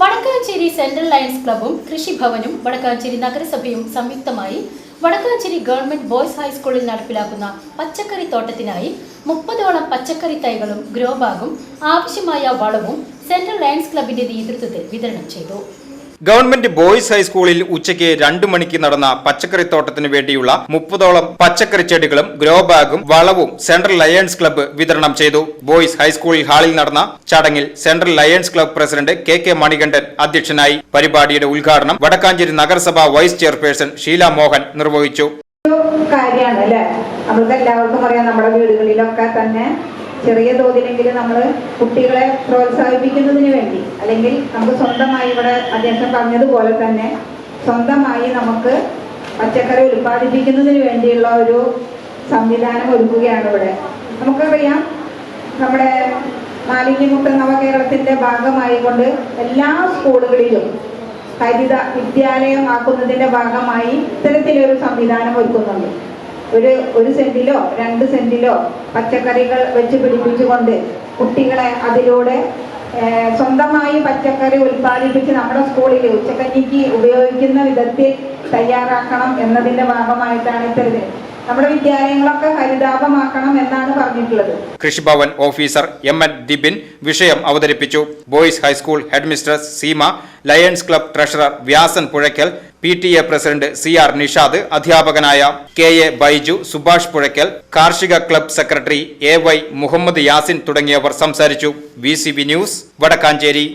Vadakkanchery central lions ക്ലബും കൃഷിഭവനും വടക്കാഞ്ചേരി നഗരസഭയും സംയുക്തമായി വടക്കാഞ്ചേരി ഗവൺമെന്റ് ബോയ്സ് ഹൈസ്കൂളിൽ നടപ്പിലാക്കുന്ന പച്ചക്കറി തോട്ടത്തിനായി മുപ്പതോളം പച്ചക്കറി തൈകളും ഗ്രോബാഗും ആവശ്യമായ വളവും സെൻട്രൽ ലയൺസ് ക്ലബിന്റെ നേതൃത്വത്തിൽ വിതരണം ചെയ്തു. ഗവൺമെന്റ് ബോയ്സ് ഹൈസ്കൂളിൽ ഉച്ചയ്ക്ക് രണ്ടു മണിക്ക് നടന്ന പച്ചക്കറിത്തോട്ടത്തിന് വേണ്ടിയുള്ള മുപ്പതോളം പച്ചക്കറി ചെടികളും ഗ്രോ ബാഗും വളവും സെൻട്രൽ ലയൺസ് ക്ലബ്ബ് വിതരണം ചെയ്തു. ബോയ്സ് ഹൈസ്കൂളിൽ ഹാളിൽ നടന്ന ചടങ്ങിൽ central lions club president K K Manikandan അധ്യക്ഷനായി പരിപാടിയുടെ ഉദ്ഘാടനം വടക്കാഞ്ചേരി നഗരസഭ വൈസ് ചെയർപേഴ്സൺ ഷീല മോഹൻ നിർവഹിച്ചു. കാര്യമാണ് അല്ലേ നമ്മൾക്ക് എല്ലാവർക്കും അറിയാം നമ്മുടെ വീടുകളിലൊക്കെ തന്നെ ചെറിയ തോതിലെങ്കിലും നമ്മൾ കുട്ടികളെ പ്രോത്സാഹിപ്പിക്കുന്നതിന് വേണ്ടി. അല്ലെങ്കിൽ നമുക്ക് സ്വന്തമായി ഇവിടെ അദ്ദേഹം പറഞ്ഞതുപോലെ തന്നെ സ്വന്തമായി നമുക്ക് പച്ചക്കറി ഉൽപ്പാദിപ്പിക്കുന്നതിന് വേണ്ടിയുള്ള ഒരു സംവിധാനം ഒരുക്കുകയാണ് ഇവിടെ. നമുക്കറിയാം നമ്മുടെ മാലിന്യമുക്ത നവകേരളത്തിന്റെ ഭാഗമായിക്കൊണ്ട് എല്ലാ സ്കൂളുകളിലും ഹരിത വിദ്യാലയമാക്കുന്നതിന്റെ ഭാഗമായി ഇത്തരത്തിലൊരു സംവിധാനം ഒരുക്കുന്നുണ്ട്. ഒരു ഒരു സെന്റിലോ രണ്ട് സെന്റിലോ പച്ചക്കറികൾ വെച്ച് പിടിപ്പിച്ചുകൊണ്ട് കുട്ടികളെ അതിലൂടെ സ്വന്തമായി പച്ചക്കറി ഉൽപ്പാദിപ്പിച്ച് നമ്മുടെ സ്കൂളിൽ ഉച്ചക്കഞ്ഞിക്ക് ഉപയോഗിക്കുന്ന വിധത്തിൽ തയ്യാറാക്കണം എന്നതിന്റെ ഭാഗമായിട്ടാണ് ഇത്തരത്തിൽ നമ്മുടെ വിദ്യാലയങ്ങളൊക്കെ ഹരിതാപമാക്കണം എന്നാണ് പറഞ്ഞിട്ടുള്ളത്. Krishibhavan officer M N Dibin വിഷയം അവതരിപ്പിച്ചു. Boys high school headmistress Seema lions club treasurer Vyasan Puzhakkal P T A president C R Nishad അധ്യാപകനായ കെ എ ബൈജു സുഭാഷ് പുഴയ്ക്കൽ കാർഷിക club secretary A Y Muhammad Yasin തുടങ്ങിയവർ സംസാരിച്ചു. V news Vadakkanchery.